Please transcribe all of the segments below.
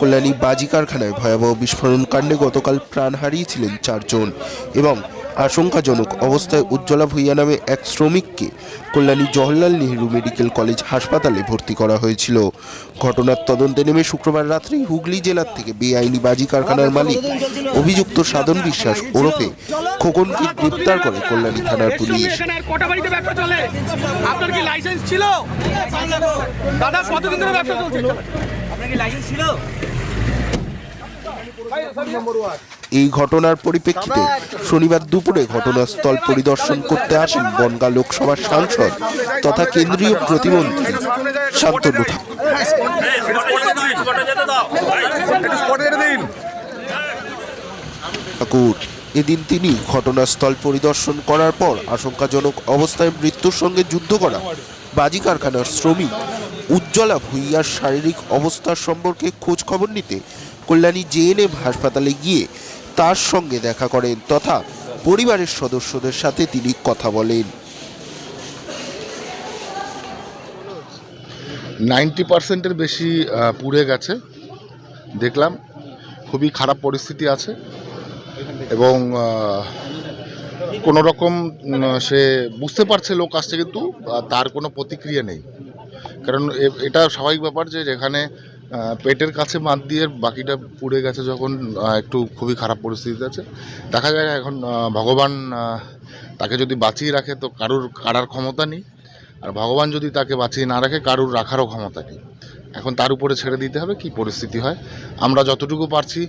কল্যাণী বাজি কারখানায় ভয়াবহ বিস্ফোরণ কাণ্ডে গতকাল প্রাণ হারিয়েছিলেন চারজন এবং আশঙ্কাজনক অবস্থায় উজ্জ্বলা ভূঁইয়া নামে এক শ্রমিককে কল্যাণী জওহরলাল নেহরু মেডিকেল কলেজ হাসপাতালে ভর্তি করা হয়েছিল। ঘটনার তদন্তে নেমে শুক্রবার রাত্রেই হুগলি জেলার থেকে বেআইনি বাজি কারখানার মালিক অভিযুক্ত সাধন বিশ্বাস ওরফে খোকনকে গ্রেপ্তার করে কল্যাণী থানার পুলিশ। আপনার কি লাইসেন্স ছিল? দাদা কতদিন ধরে ব্যবসা চলছে? এই ঘটনার পরিপ্রেক্ষিতে শনিবার দুপুরে ঘটনাস্থল পরিদর্শন করতে আসেন বনগাঁ লোকসভার সাংসদ তথা কেন্দ্রীয় প্রতিমন্ত্রী শান্তনু ঠাকুর, এদিন তিনি ঘটনাস্থল পরিদর্শন করার পর আশঙ্কাজনক অবস্থায় মৃত্যুর সঙ্গে যুদ্ধ করা বাজি কারখানার শ্রমিক উজ্জ্বলা ভূঁইয়ার শারীরিক অবস্থার সম্পর্কে খোঁজ খবর নিতে কল্যাণী জেএনএম হাসপাতালে গিয়ে তার সঙ্গে দেখা করেন তথা পরিবারের সদস্যদের সাথে তিনি কথা বলেন। নাইনটি পার্সেন্টের বেশি পুড়ে গেছে। দেখলাম, খুবই খারাপ পরিস্থিতি আছে এবং কোনো রকম সে বুঝতে পারছে লোক আসছে কিন্তু তার কোনো প্রতিক্রিয়া নেই। কারণ এটা স্বাভাবিক ব্যাপার যে যেখানে পেটের কাছে মাত দিয়ে বাকিটা পুড়ে গেছে যখন একটু খুবই খারাপ পরিস্থিতিতে আছে। দেখা যায় এখন ভগবান তাকে যদি বাঁচিয়ে রাখে তো কারুর কারার ক্ষমতা নেই। আর ভগবান যদি তাকে বাঁচিয়ে না রাখে, কারুর রাখারও ক্ষমতা নেই। এখন তার উপরে ছেড়ে দিতে হবে, কি পরিস্থিতি হয়? আমরা যতটুকু পারছি,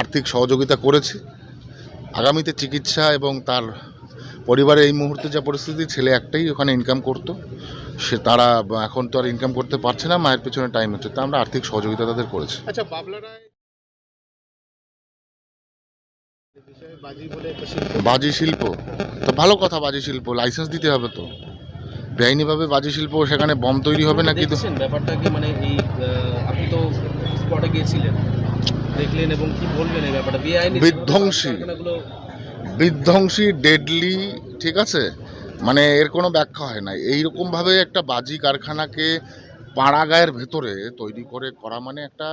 আর্থিক সহযোগিতা করেছি। আগামীতে চিকিৎসা এবং তার পরিবারে এই মুহূর্তে যা পরিস্থিতি ছেলে একটাই ওখানে ইনকাম করতো। সে তারা এখন তো আর ইনকাম করতে পারছে না মায়ের পেছনে টাইম হচ্ছে। তা আমরা আর্থিক সহযোগিতা তাদের করেছি। আচ্ছা বাজি শিল্প। তো ভালো কথা বাজি শিল্প। লাইসেন্স দিতে হবে তো। বেআইনিভাবে বাজি শিল্প সেখানে বম তৈরি হবে না কিন্তু দেখছেন ব্যাপারটা কি মানে এই আপনি তো স্পটে গিয়েছিলেন। দেখলেন এবং কি বলবেন এই ব্যাপারটা? বিধ্বংসী। বিধ্বংসী ডেডলি ঠিক আছে? মানে এর কোনো ব্যাখ্যা হয় না। এইরকমভাবে একটা বাজি কারখানাকে পাড়াগায়ের ভেতরে তৈরি করে করা মানে একটা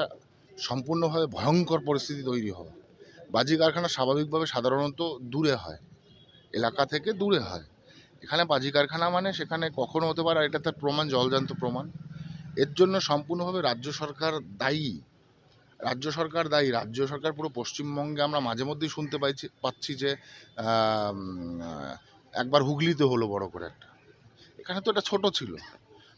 সম্পূর্ণভাবে ভয়ঙ্কর পরিস্থিতি তৈরি হওয়া বাজি কারখানা স্বাভাবিকভাবে সাধারণত দূরে হয়, এলাকা থেকে দূরে হয়। এখানে বাজি কারখানা মানে সেখানে কখনো হতে পারে এটা তার প্রমাণ, জলজান্ত প্রমাণ। এর জন্য সম্পূর্ণভাবে রাজ্য সরকার দায়ী। রাজ্য সরকার দায়ী। রাজ্য সরকার পুরো পশ্চিমবঙ্গে আমরা মাঝে মধ্যেই শুনতে পাইছি, পাচ্ছি যে একবার হুগলিতে হলো বড় করে একটা। এখানে তো এটা ছোট ছিল।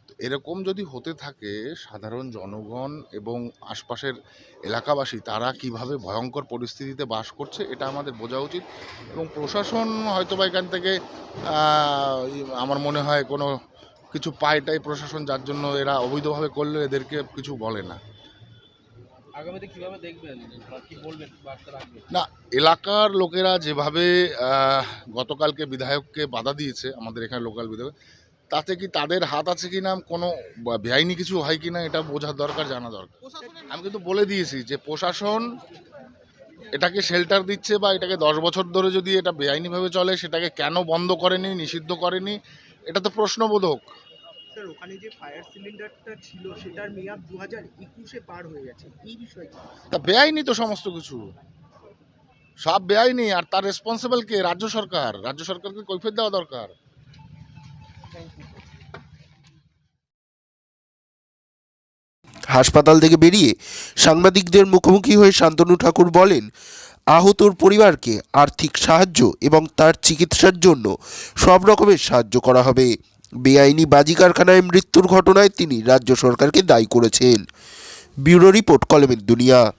তো এরকম যদি হতে থাকে, সাধারণ জনগণ এবং আশপাশের এলাকাবাসী, তারা কীভাবে ভয়ঙ্কর পরিস্থিতিতে বাস করছে, এটা আমাদের বোঝা উচিত। এবং প্রশাসন হয়তো বা এখান থেকে আমার মনে হয় কোনো কিছু পায়টাই প্রশাসন, যার জন্য এরা অবৈধভাবে করলে এদেরকে কিছু বলে না। না, এলাকার লোকেরা যেভাবে গতকালকে বিধায়ককে বাধা দিয়েছে, আমাদের এখানে লোকাল বিধায়ক, তাতে কি তাদের হাত আছে কি না কোনো বেআইনি কিছু হয় কি না এটা বোঝার দরকার, জানা দরকার। আমি কিন্তু বলে দিয়েছি যে প্রশাসন এটাকে শেল্টার দিচ্ছে বা এটাকে দশ বছর ধরে যদি এটা বেআইনিভাবে চলে, সেটাকে কেন বন্ধ করেনি, নিষিদ্ধ করেনি, এটা তো প্রশ্নবোধক। স্যার ওখানে যে ফায়ার সিলিন্ডারটা ছিল সেটার মেয়াদ দু হাজার একুশে পার হয়ে গেছে। এই বিষয়ে কি? তা বেআইনি তো সমস্ত কিছু। সব বেআইনি আর তার রেসপন্সিবল কে? রাজ্য সরকার। রাজ্য সরকারকে কৈফিয়ত দেওয়া দরকার। হাসপাতাল থেকে বেরিয়ে সাংবাদিকদের মুখোমুখি হয়ে শান্তনু ঠাকুর বলেন আহতর পরিবারকে আর্থিক সাহায্য এবং তার চিকিৎসার জন্য সব রকমের সাহায্য করা হবে। বেআইনি বাজি কারখানায় মৃত্যুর ঘটনায় তিনি রাজ্য সরকারকে দায়ী করেছেন। ব্যুরো রিপোর্ট কলমের দুনিয়া।